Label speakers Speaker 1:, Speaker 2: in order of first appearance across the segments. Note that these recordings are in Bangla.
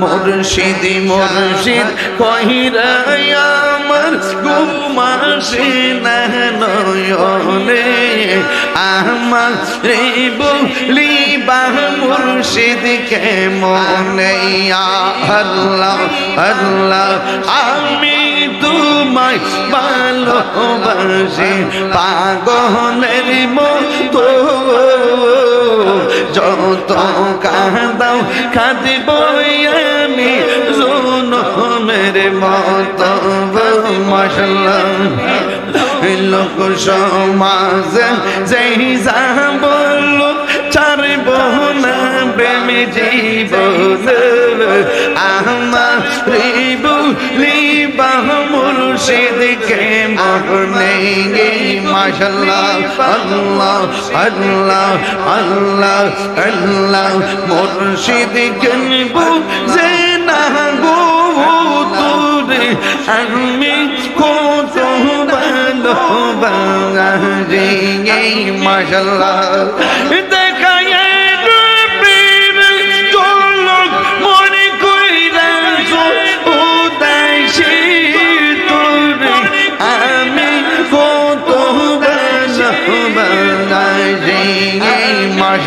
Speaker 1: মুর্শিদি, মুর্শিদ কহিরা আমার ঘুমাসে না নয়নে। আমার রে বলি বাহ মুর্শিদ কে মনে আল্লাহ আল্লাহ, আমি তোমায় ভালোবাসি। পাগলের মতো যত কাঁদাও কাঁদিব আমি জনমের মত মশলা লোক সমাজ যেই যা বলল ছাড়ব না প্রেম জীবন আমার মাশাল্লাহ আল্লাহ আল্লাহ আল্লাহ আল্লাহ। মুর্শিদকে বুঝে না গো তোরে আমি কত ভালোবাসি। মাশাল্লাহ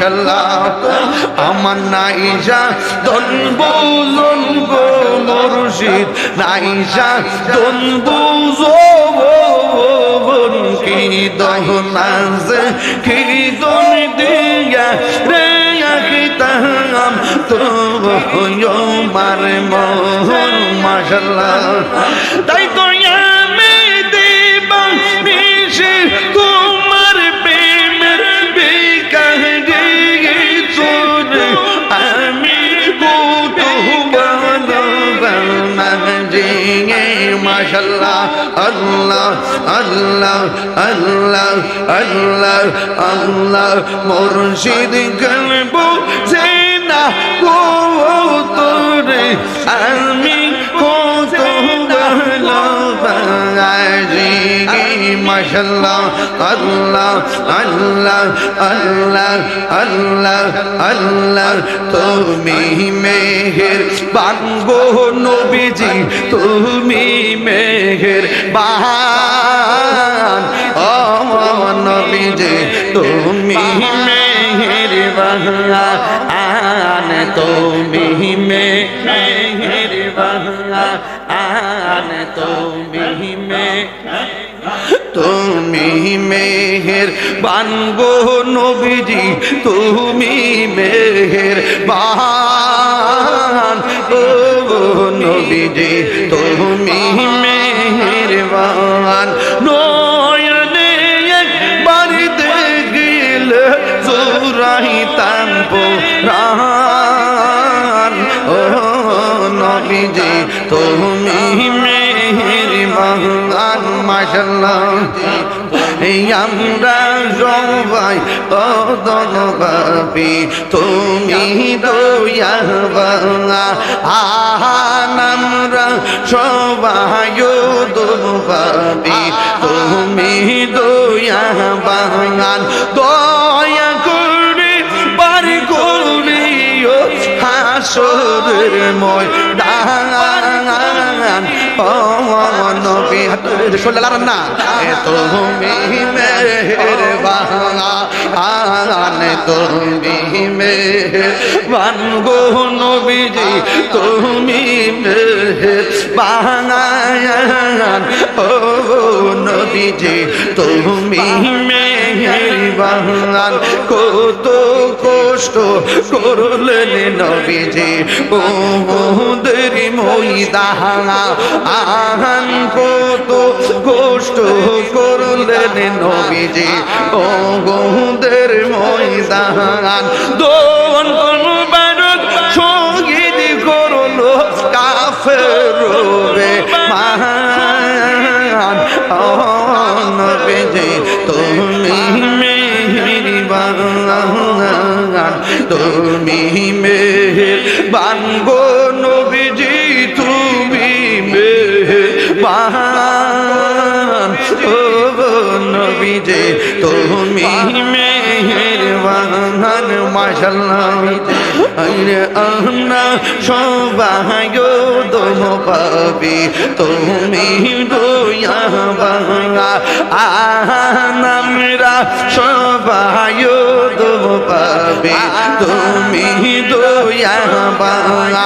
Speaker 1: মাশাল্লাহ আমার নাইজা নাইজা দনবো জোবন কি দহনাজ কি দন দিয়া রে তাই মাশাল্লাহ আল্লাহ আল্লাহ আল্লাহ আল্লাহ আল্লাহ। মুর্শিদ না তোরে আমি মাশাল্লাহ আল্লাহ আল্লাহ আল্লাহ আল্লাহ আল্লাহ। তুমি মেহের বাঙ্গো নবীজি, তুমি মেহের বাহান। ও নবীজি, তুমি মেহের বাহান। তুমি মেহের বাহান। তুমি মেহের তুমি মেহের বানবো নবীজি তুমি মেহের বান ও নবীজি তুমি মেহের বান আমরা সবাই অদন তুমি দয়া আহান আমরা সবাই পাপি তুমি দয়া বাঙান দয়া করে বার করিও হাসরের মই ডাঙান নবী লারান না তুমি মেহের বাঙা আন তুমি মেহের বান গো নবীজি তুমি মেহের বাঙান ও নবীজি তুমি মেহের বাঙান কত কষ্ট করলেন নবীজি ও দেরি মইদাহা আহান কত কষ্ট করলেন নবীজি। ও গোদের ময়দান দোন শহীদ করল মান ও নবীজি, তুমি মেহেরি বান তুমি মেহের বান ও নবীজি তুমি মেহের বান মাশাল্লাহ আরে আমরা সবাই দম পাবি তুমি দয়াবালা আমরা সবাই দম পাবি তুমি দয়াবালা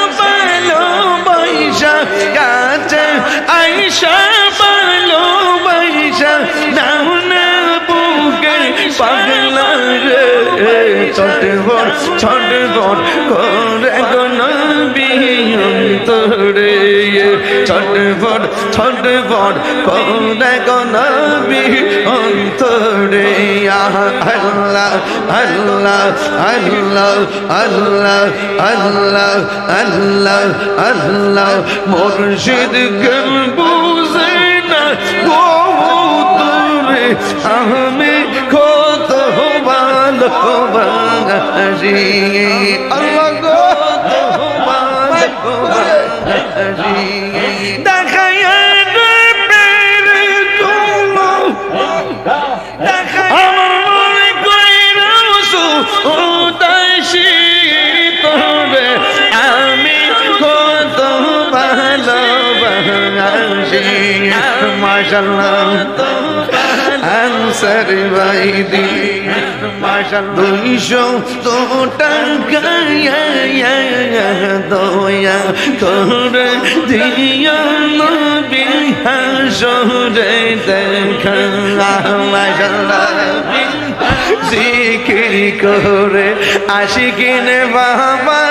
Speaker 1: বৈশা গাছে আইসা ভালো বৈশা নাম না বুকে পাগলা রে, ছট ঘর ছট ঘর করে গনবি অন্তরে ছট ঘর ছট ঘর করে গনবি অন্তরে আল্লাহ আল্লাহ আল্লাহ আল্লাহ আল্লাহ আল্লাহ আল্লাহ মুর্শিদ কেন বুঝে না গো তোরে আমি কত ভালোবাসি আল্লাহ গো ভালোবাসি ভালোবাসি মাশাল্লাহ আনসার বাইদি মাশাল্লাহ দুইশো তো টাকা দয়া করে দিও নবী হাসরে দেখা মাশাল্লাহ জিকির করে আশিকিনে বাবা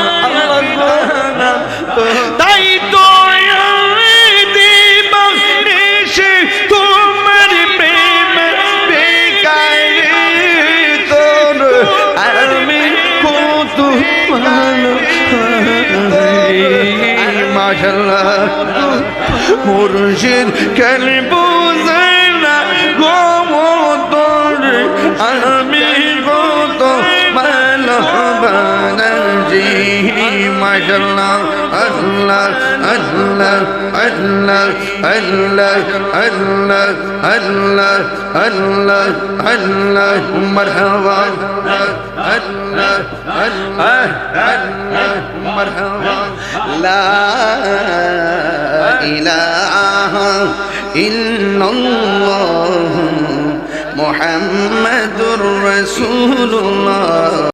Speaker 1: ভালো মাশাল্লাহ মুর্শিদ কেন মাশাল্লাহ আল্লাহ আল্লাহ আল্লাহ আল্লাহ আল্লাহ আল্লাহ আল্লাহ আল্লাহ, মারহাবা, আল্লাহ আল্লাহ আল্লাহ, মারহাবা, লা ইলাহা ইল্লাল্লাহ মুহাম্মাদুর রাসূলুল্লাহ।